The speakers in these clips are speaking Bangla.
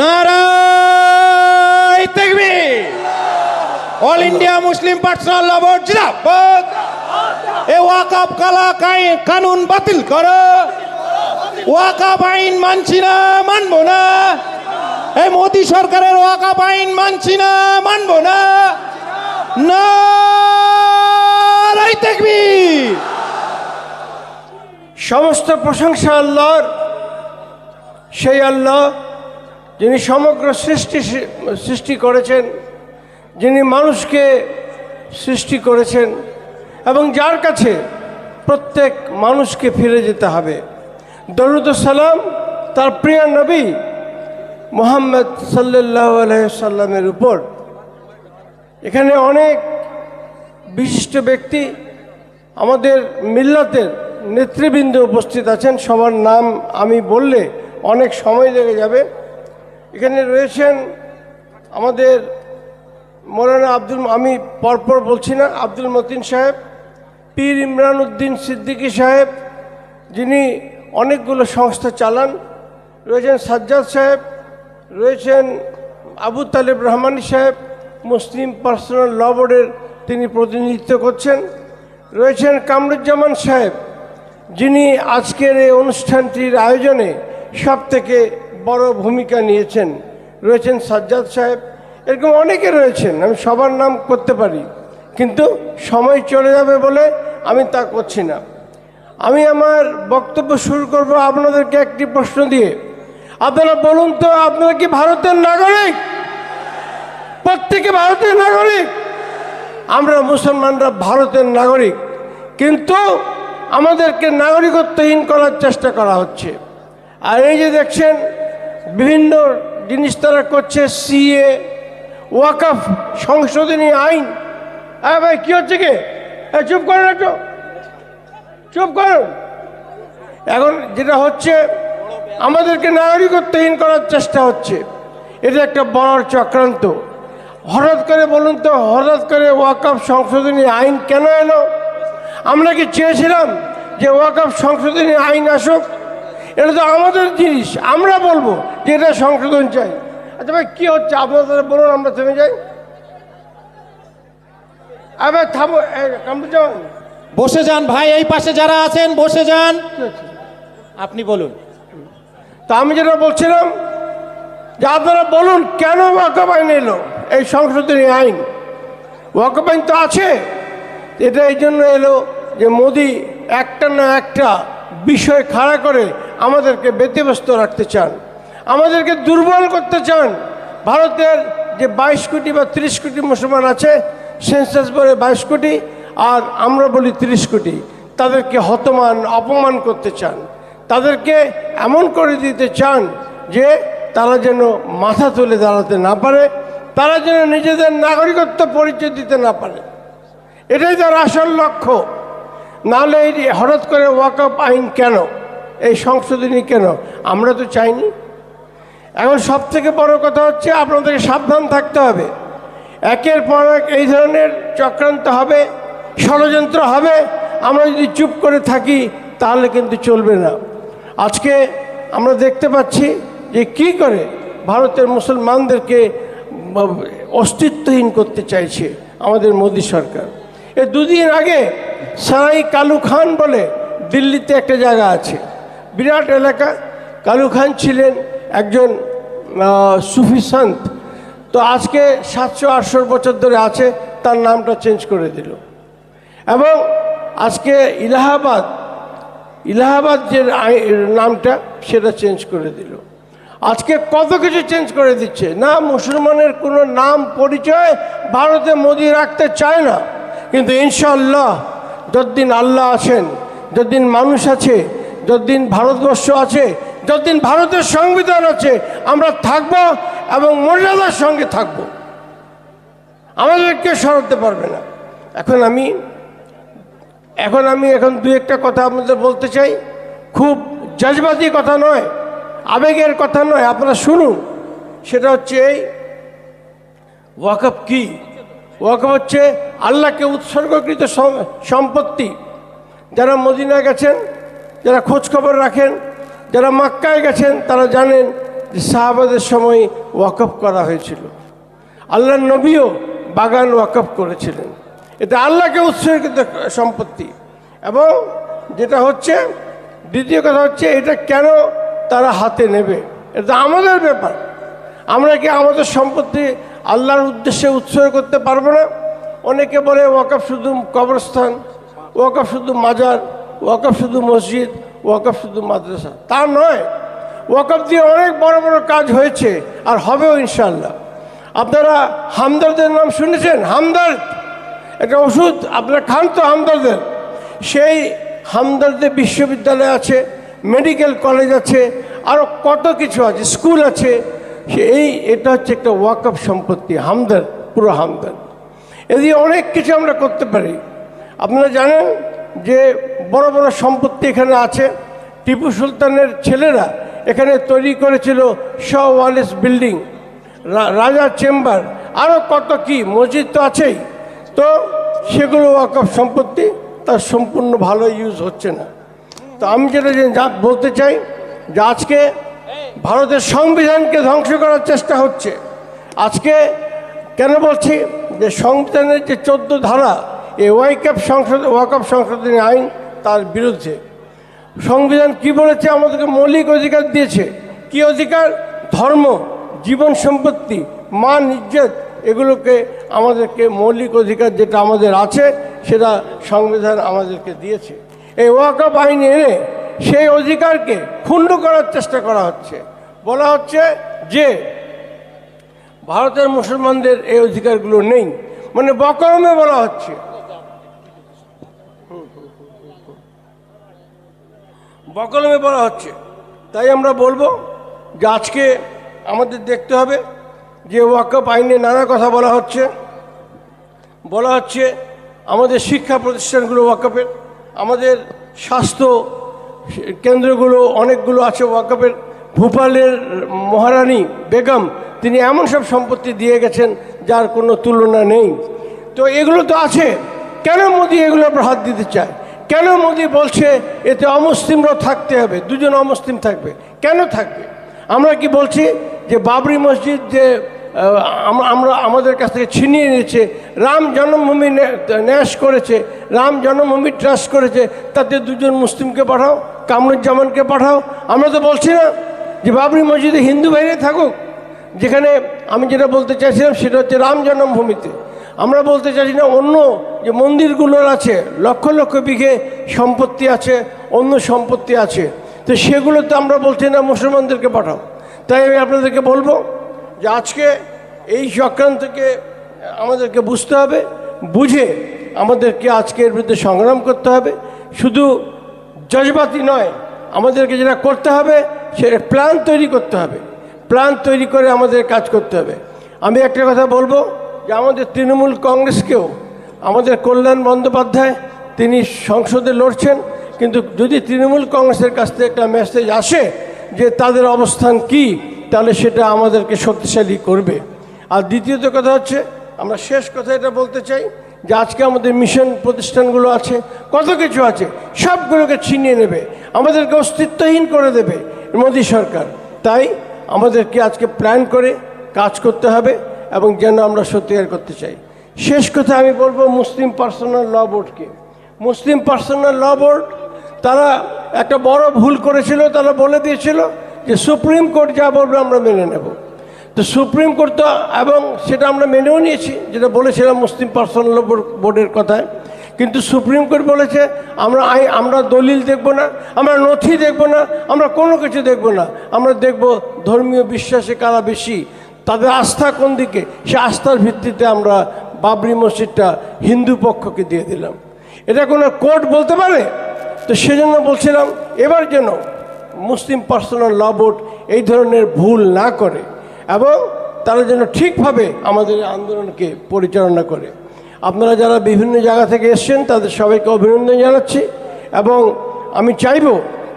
নারায় দেখবি all India Muslim personal law board জিন্দাবাদ। এ ওয়াকাব কালা কানুন বাতিল করো। ওয়াকাব আইন মানছি না, মানবো না। এই মোদি সরকারের ওয়াকাব আইন মানছি না, মানবো না। নারায় দেখবি সমস্ত প্রশংসা আল্লাহর। সেই আল্লাহ যিনি সমগ্র সৃষ্টি সৃষ্টি করেছেন, যিনি মানুষকে সৃষ্টি করেছেন, এবং যার কাছে প্রত্যেক মানুষকে ফিরে যেতে হবে। সালাম তার প্রিয় নবী মোহাম্মদ সাল্লাহ সাল্লামের উপর। এখানে অনেক বিশিষ্ট ব্যক্তি আমাদের মিল্লাতের নেতৃবৃন্দ উপস্থিত আছেন। সবার নাম আমি বললে অনেক সময় লেগে যাবে। এখানে রয়েছেন আমাদের মৌলানা আব্দুল, আমি পরপর বলছি না, আব্দুল মতিন সাহেব, পীর ইমরান উদ্দিন সিদ্দিকী সাহেব, যিনি অনেকগুলো সংস্থা চালান, রয়েছেন সাজ্জাদ সাহেব, রয়েছেন আবু তালেব রহমানি সাহেব, মুসলিম পার্সোনাল ল বোর্ডের তিনি প্রতিনিধিত্ব করছেন, রয়েছেন কামরুজ্জামান সাহেব, যিনি আজকের এই অনুষ্ঠানটির আয়োজনে সব থেকে বড় ভূমিকা নিয়েছেন। রয়েছেন সাজ্জাদ সাহেব। এরকম অনেকে রয়েছেন, আমি সবার নাম করতে পারি। কিন্তু সময় চলে যাবে বলে আমি তা করছি না। আমি আমার বক্তব্য শুরু করব আপনাদেরকে একটি প্রশ্ন দিয়ে। আপনারা বলুন তো, আপনারা কি ভারতের নাগরিক? প্রত্যেকে ভারতের নাগরিক? আমরা মুসলমানরা ভারতের নাগরিক, কিন্তু আমাদেরকে নাগরিকত্বহীন করার চেষ্টা করা হচ্ছে। আর এই যে দেখছেন বিভিন্ন জিনিস তারা করছে, সিএ, ওয়াকাফ, সংশোধনী আইন। হ্যাঁ ভাই, কী হচ্ছে কি? চুপ করুন একটু। চুপ করুন এখন যেটা হচ্ছে, আমাদেরকে নাগরিকত্বহীন করার চেষ্টা হচ্ছে। এটা একটা বড় চক্রান্ত। হঠাৎ করে বলুন তো, হঠাৎ করে ওয়াকআপ সংশোধনী আইন কেন এলো? আমরা কি চেয়েছিলাম যে ওয়াকআপ সংশোধনী আইন আসুক এটা তো আমাদের জিনিস আমরা বলব যে এটা সংশোধন চাই। আচ্ছা ভাই কী হচ্ছে? আপনারা বলুন আমরা থেমে যাই। আবার থামো বসে যান ভাই এই পাশে যারা আছেন বসে যান। আপনি বলুন। তা আমি যেটা বলছিলাম যে আপনারা বলুন কেন ওয়াকফ আইন এলো? এই সংশোধনী আইন। ওয়াকফ আইন তো আছে। এটা এই জন্য এলো যে মোদি একটা না একটা বিষয় খাড়া করে আমাদেরকে ব্যতিব্যস্ত রাখতে চান, আমাদেরকে দুর্বল করতে চান। ভারতের যে বাইশ কোটি বা তিরিশ কোটি মুসলমান আছে, সেন্সাস বলে বাইশ কোটি, আর আমরা বলি তিরিশ কোটি, তাদেরকে হতমান, অপমান করতে চান। তাদেরকে এমন করে দিতে চান যে তারা যেন মাথা তুলে দাঁড়াতে না পারে, তারা যেন নিজেদের নাগরিকত্ব পরিচয় দিতে না পারে। এটাই তার আসল লক্ষ্য। নাহলে এই হঠাৎ করে ওয়াকআপ আইন কেন? এই সংশোধনী কেন? আমরা তো চাইনি। এখন সব থেকে বড় কথা হচ্ছে আপনাদেরকে সাবধান থাকতে হবে। একের পর এক এই ধরনের চক্রান্ত হবে, ষড়যন্ত্র হবে। আমরা যদি চুপ করে থাকি, তাহলে কিন্তু চলবে না। আজকে আমরা দেখতে পাচ্ছি যে কি করে ভারতের মুসলমানদেরকে অস্তিত্বহীন করতে চাইছে আমাদের মোদী সরকার। এ দুদিন আগে সারাই কালু খান বলে দিল্লিতে একটা জায়গা আছে। বিরাট এলাকা। কালু খান ছিলেন একজন সুফি সন্ত। তো আজকে সাতশো আটশো বছর ধরে আছে, তার নামটা চেঞ্জ করে দিল। এবং আজকে ইলাহাবাদ ইলাহাবাদ যে নামটা, সেটা চেঞ্জ করে দিল। আজকে কত কিছু চেঞ্জ করে দিচ্ছে? না, মুসলমানের কোনো নাম পরিচয় ভারতে মোদি রাখতে চায় না। কিন্তু ইনশাল্লাহ যতদিন আল্লাহ আছেন, যতদিন মানুষ আছে যতদিন ভারতবর্ষ আছে, যতদিন ভারতের সংবিধান আছে, আমরা থাকব এবং মর্যাদার সঙ্গে থাকব। আমাদেরকে সরাতে পারবে না। এখন আমি এখন আমি এখন দু একটা কথা আপনাদের বলতে চাই। খুব জজবাতি কথা নয়, আবেগের কথা নয়, আপনারা শুনুন। সেটা হচ্ছে এই ওয়াকফ কি? ওয়াকফ হচ্ছে আল্লাহকে উৎসর্গকৃত সম্পত্তি। যারা মদিনা গেছেন যারা খোঁজ খবর রাখেন, যারা মাক্কায় গেছেন, তারা জানেন যে সাহাবাদের সময় ওয়াকফ করা হয়েছিল। আল্লাহ নবীও বাগান ওয়াকফ করেছিলেন। এটা আল্লাহকে উৎসর্গিত সম্পত্তি। এবং যেটা হচ্ছে, দ্বিতীয় কথা হচ্ছে, এটা কেন তারা হাতে নেবে? এটা আমাদের ব্যাপার। আমরা কি আমাদের সম্পত্তি আল্লাহর উদ্দেশ্যে উৎসর্গ করতে পারব না? অনেকে বলে, ওয়াকফ শুধু কবরস্থান, ওয়াকফ শুধু মাজার ওয়াকফ শুধু মসজিদ, ওয়াকফ শুধু মাদ্রাসা। তা নয়, ওয়াকফ দিয়ে অনেক বড় বড় কাজ হয়েছে আর হবেও ইনশাল্লাহ আপনারা হামদর্দের নাম শুনেছেন? হামদর্দ। একটা ওষুধ, আপনারা খান তো হামদর্দের। সেই হামদর্দে বিশ্ববিদ্যালয় আছে, মেডিকেল কলেজ আছে আরও কত কিছু আছে, স্কুল আছে। এই এটা হচ্ছে একটা ওয়াকফ সম্পত্তি হামদার পুরো হামদার এদিকে অনেক কিছু আমরা করতে পারি। আপনারা জানেন যে বড় বড় সম্পত্তি এখানে আছে। টিপু সুলতানের ছেলেরা এখানে তৈরি করেছিল শাহ ওয়ালেস বিল্ডিং রাজার চেম্বার আরও কত কি মসজিদ তো আছেই। তো সেগুলো ওয়াকফ সম্পত্তি, তার সম্পূর্ণ ভালো ইউজ হচ্ছে না। তো আমি যেটা যে- বলতে চাই যে আজকে ভারতের সংবিধানকে ধ্বংস করার চেষ্টা হচ্ছে। আজকে কেন বলছি? যে সংবিধানের যে চোদ্দ ধারা, এই ওয়াইকআপ সংসদ ওয়াকআপ সংশোধনী আইন তার বিরুদ্ধে। সংবিধান কি বলেছে? আমাদেরকে মৌলিক অধিকার দিয়েছে। কি অধিকার? ধর্ম, জীবন সম্পত্তি, মান, ইজ্জত, এগুলোকে আমাদেরকে মৌলিক অধিকার যেটা আমাদের আছে, সেটা সংবিধান আমাদেরকে দিয়েছে। এই ওয়াকআপ আইন এনে সেই অধিকারকে ক্ষুণ্ণ করার চেষ্টা করা হচ্ছে। বলা হচ্ছে যে, ভারতের মুসলমানদের এই অধিকারগুলো নেই। মানে বকরমে বলা হচ্ছে। বকলমে বলা হচ্ছে। তাই আমরা বলব যে আজকে আমাদের দেখতে হবে যে ওয়াকফ আইনে নানা কথা বলা হচ্ছে। বলা হচ্ছে আমাদের শিক্ষা প্রতিষ্ঠানগুলো ওয়াকফের, আমাদের স্বাস্থ্য কেন্দ্রগুলো অনেকগুলো আছে ওয়াকফের। ভূপালের মহারানী বেগম, তিনি এমন সব সম্পত্তি দিয়ে গেছেন যার কোনো তুলনা নেই। তো এগুলো তো আছে। কেন মোদি উপর হাত দিতে চায়? কেন মোদি বলছে এতে অমুসলিমরাও থাকতে হবে? দুজন অমুসলিম থাকবে। কেন থাকবে? আমরা কি বলছি যে বাবরি মসজিদ যে আমরা আমাদের কাছ থেকে ছিনিয়ে নিয়েছে, রাম জন্মভূমি ন্যা- ন্যাস করেছে, রাম জন্মভূমি ট্রাস্ট করেছে, তাতে দুজন মুসলিমকে পাঠাও, কামরুজ্জামানকে পাঠাও। আমরা তো বলছি না যে বাবরি মসজিদে হিন্দু বাইরে থাকুক। যেখানে আমি যেটা বলতে চাইছিলাম সেটা হচ্ছে রাম জন্মভূমিতে। আমরা বলতে চাইছি না অন্য যে মন্দিরগুলোর আছে, লক্ষ লক্ষ বিঘে সম্পত্তি আছে, অন্য সম্পত্তি আছে। তো সেগুলো তো আমরা বলছি না মুসলমানদেরকে পাঠাও। তাই আমি আপনাদেরকে বলব যে আজকে এই চক্রান্তকে আমাদেরকে বুঝতে হবে, বুঝে আমাদেরকে আজকের বিরুদ্ধে সংগ্রাম করতে হবে। শুধু জজবাতি নয়, আমাদেরকে যেটা করতে হবে, সেটা প্ল্যান তৈরি করতে হবে। প্ল্যান তৈরি করে আমাদের কাজ করতে হবে। আমি একটা কথা বলব যে আমাদের তৃণমূল কংগ্রেসকেও, আমাদের কল্যাণ বন্দ্যোপাধ্যায়, তিনি সংসদে লড়ছেন, কিন্তু যদি তৃণমূল কংগ্রেসের কাছ থেকে একটা মেসেজ আসে যে তাদের অবস্থান কি, তাহলে সেটা আমাদেরকে শক্তিশালী করবে। আর দ্বিতীয়ত কথা হচ্ছে, আমরা শেষ কথা এটা বলতে চাই যে আজকে আমাদের মিশন প্রতিষ্ঠানগুলো আছে, কত কিছু আছে, সবগুলোকে ছিনিয়ে নেবে, আমাদেরকে অস্তিত্বহীন করে দেবে মোদী সরকার। তাই আমাদেরকে আজকে প্ল্যান করে কাজ করতে হবে। এবং যেন আমরা সত্যিকার করতে চাই। শেষ কথা আমি বলব মুসলিম পার্সোনাল ল বোর্ডকে। মুসলিম পার্সোনাল ল বোর্ড তারা একটা বড় ভুল করেছিল, তারা বলে দিয়েছিল যে সুপ্রিম কোর্ট যা বলবে আমরা মেনে নেব। তো সুপ্রিম কোর্ট তো এবং সেটা আমরা মেনেও নিয়েছি, যেটা বলেছিলাম মুসলিম পার্সোনাল বোর্ডের কথায়। কিন্তু সুপ্রিম কোর্ট বলেছে, আমরা আই আমরা দলিল দেখব না, আমরা নথি দেখব না, আমরা কোনো কিছু দেখব না। আমরা দেখব ধর্মীয় বিশ্বাসে কারা বেশি তাদের আস্থা কোন দিকে? সে আস্থার ভিত্তিতে আমরা বাবরি মসজিদটা হিন্দু পক্ষকে দিয়ে দিলাম। এটা কোনো কোর্ট বলতে পারে? তো সেজন্য বলছিলাম, এবার যেন মুসলিম পার্সোনাল ল বোর্ড এই ধরনের ভুল না করে এবং তারা যেন ঠিকভাবে আমাদের আন্দোলনকে পরিচালনা করে। আপনারা যারা বিভিন্ন জায়গা থেকে এসছেন, তাদের সবাইকে অভিনন্দন জানাচ্ছি এবং আমি চাইব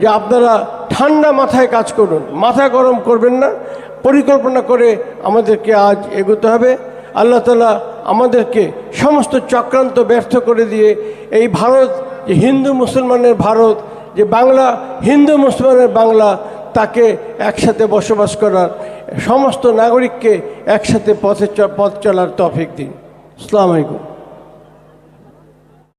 যে আপনারা ঠান্ডা মাথায় কাজ করুন, মাথা গরম করবেন না। পরিকল্পনা করে আমাদেরকে আজ এগোতে হবে। আল্লাহ তালা আমাদেরকে সমস্ত চক্রান্ত ব্যর্থ করে দিয়ে এই ভারত, যে হিন্দু মুসলমানের ভারত, যে বাংলা, হিন্দু মুসলমানের বাংলা, তাকে একসাথে বসবাস করার সমস্ত নাগরিককে একসাথে পথে পথ চলার তফিক দিন। আসসালামু আলাইকুম।